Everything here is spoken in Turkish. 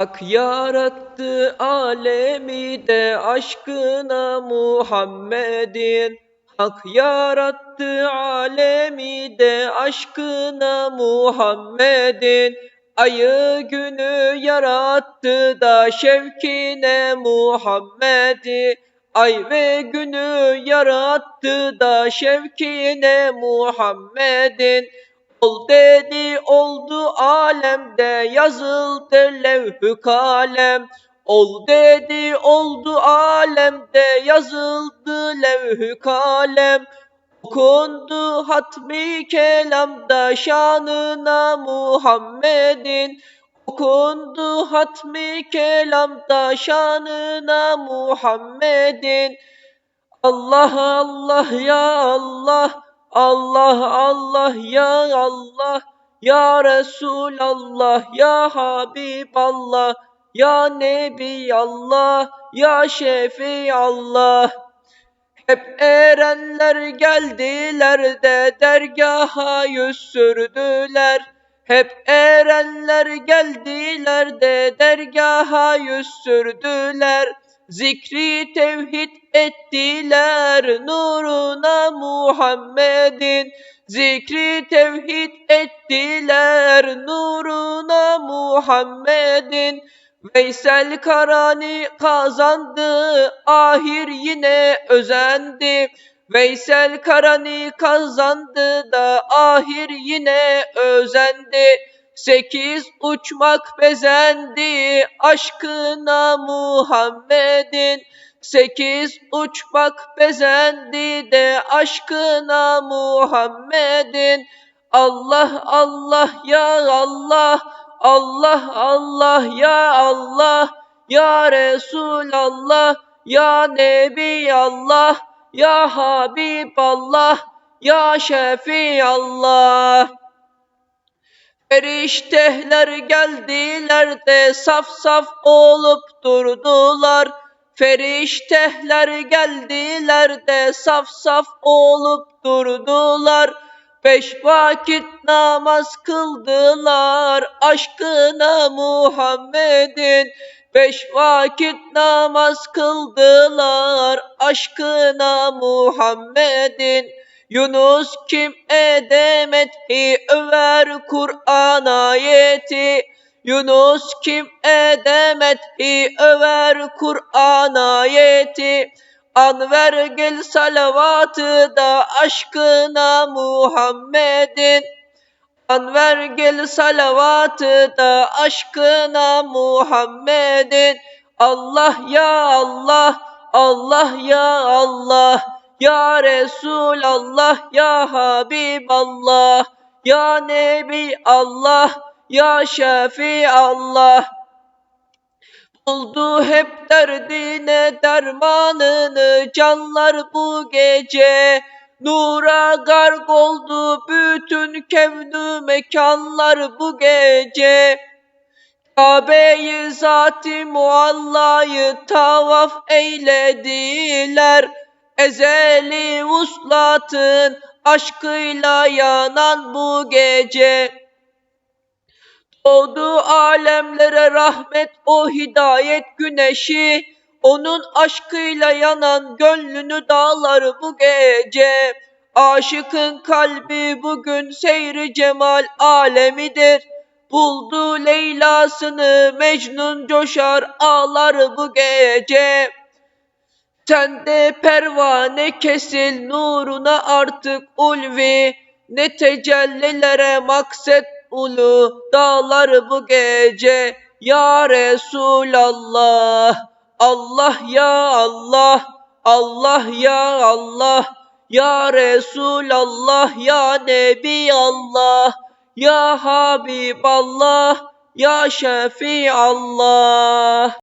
Hak yarattı alemi de aşkına Muhammed'in. Hak yarattı alemi de aşkına Muhammed'in. Ayı günü yarattı da şevkine Muhammed'i. Ay ve günü yarattı da şevkine Muhammed'in Ol dedi oldu alemde yazıldı levh-ü kalem. Ol dedi oldu alemde yazıldı levh-ü kalem. Okundu hatmi kelamda şanına Muhammed'in. Okundu hatmi kelamda şanına Muhammed'in. Allah Allah ya Allah Allah Allah ya Allah ya Resulallah ya Habiballah ya Nebi Allah ya Şefi Allah hep erenler geldiler de dergaha yüz sürdüler. Hep erenler geldiler de dergaha yüz sürdüler. Zikri tevhid ettiler nuruna Muhammed'in. Zikri tevhid ettiler nuruna Muhammed'in. Veysel Karani kazandı, ahir yine özendi. Veysel Karani kazandı da ahir yine özendi. Sekiz uçmak bezendi aşkına Muhammed'in. Sekiz uçmak bezendi de aşkına Muhammed'in. Allah Allah ya Allah Allah Allah ya Allah ya Resulallah ya Nebi Allah ya Habiballah ya Şefi Allah Feriştehler geldiler de saf saf olup durdular Feriştehler geldiler de saf saf olup durdular Beş vakit namaz kıldılar aşkına Muhammed'in. Beş vakit namaz kıldılar aşkına Muhammed'in. Yunus kim edemetti över Kur'an ayeti. Yunus kim edemetti över Kur'an ayeti. Anver gel salavatı da aşkına Muhammed'in Anver gel salavatı da aşkına Muhammed'in Allah ya Allah Allah ya Allah Ya Resulallah ya Habiballah Ya Nebi Allah ya Şefi Allah Buldu hep derdine dermanını canlar bu gece. Nura garg oldu bütün kevnü mekanlar bu gece. Kabe'yi zat-ı muallayı tavaf eylediler Ezeli vuslatın aşkıyla yanan bu gece. Doğdu alemlere rahmet o hidayet güneşi. Onun aşkıyla yanan gönlünü dağlar bu gece. Aşıkın kalbi bugün seyri cemal alemidir. Buldu Leyla'sını Mecnun coşar ağlar bu gece Sen de pervane kesil nuruna artık ulvi. Ne tecellilere makset ulu dağlar bu gece. Ya Resulallah Allah ya Allah Allah ya Allah. Ya Resulallah ya Nebi Allah. Ya Habiballah ya Şefi Allah